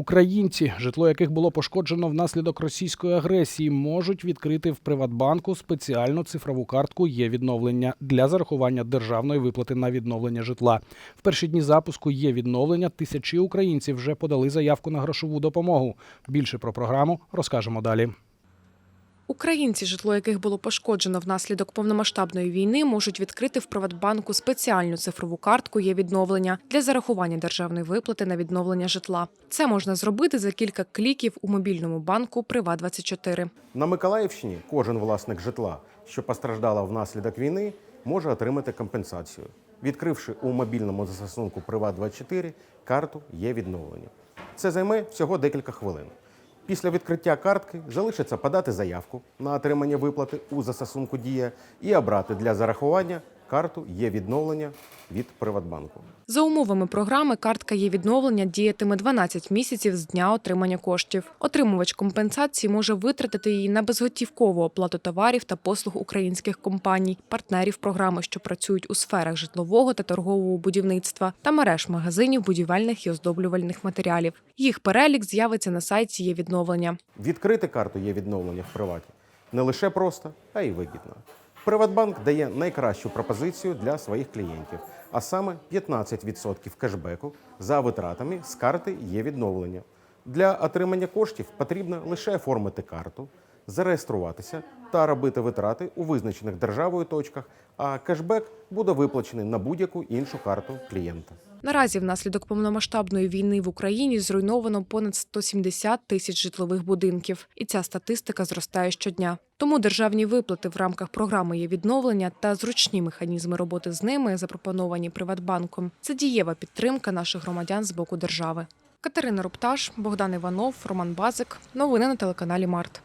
Українці, житло яких було пошкоджено внаслідок російської агресії, можуть відкрити в Приватбанку спеціальну цифрову картку є відновлення для зарахування державної виплати на відновлення житла. В перші дні запуску є відновлення. Тисячі українців вже подали заявку на грошову допомогу. Більше про програму розкажемо далі. Українці, житло яких було пошкоджено внаслідок повномасштабної війни, можуть відкрити в Приватбанку спеціальну цифрову картку є відновлення для зарахування державної виплати на відновлення житла. Це можна зробити за кілька кліків у мобільному банку Приват24. На Миколаївщині кожен власник житла, що постраждало внаслідок війни, може отримати компенсацію, відкривши у мобільному застосунку Приват24 карту є відновлення. Це займе всього декілька хвилин. Після відкриття картки залишиться подати заявку на отримання виплати у застосунку Дія і обрати для зарахування карту є відновлення від Приватбанку. За умовами програми картка є відновлення діятиме 12 місяців з дня отримання коштів. Отримувач компенсації може витратити її на безготівкову оплату товарів та послуг українських компаній, партнерів програми, що працюють у сферах житлового та торгового будівництва та мереж магазинів будівельних і оздоблювальних матеріалів. Їх перелік з'явиться на сайті є відновлення. Відкрити карту є відновлення в приваті не лише просто, а й вигідно. Приватбанк дає найкращу пропозицію для своїх клієнтів, а саме 15% кешбеку за витратами з карти є відновлення. Для отримання коштів потрібно лише оформити карту, зареєструватися та робити витрати у визначених державою точках, а кешбек буде виплачений на будь-яку іншу карту клієнта. Наразі внаслідок повномасштабної війни в Україні зруйновано понад 170 тисяч житлових будинків, і ця статистика зростає щодня. Тому державні виплати в рамках програми є відновлення та зручні механізми роботи з ними, запропоновані Приватбанком. Це дієва підтримка наших громадян з боку держави. Катерина Рупташ, Богдан Іванов, Роман Базик. Новини на телеканалі Март.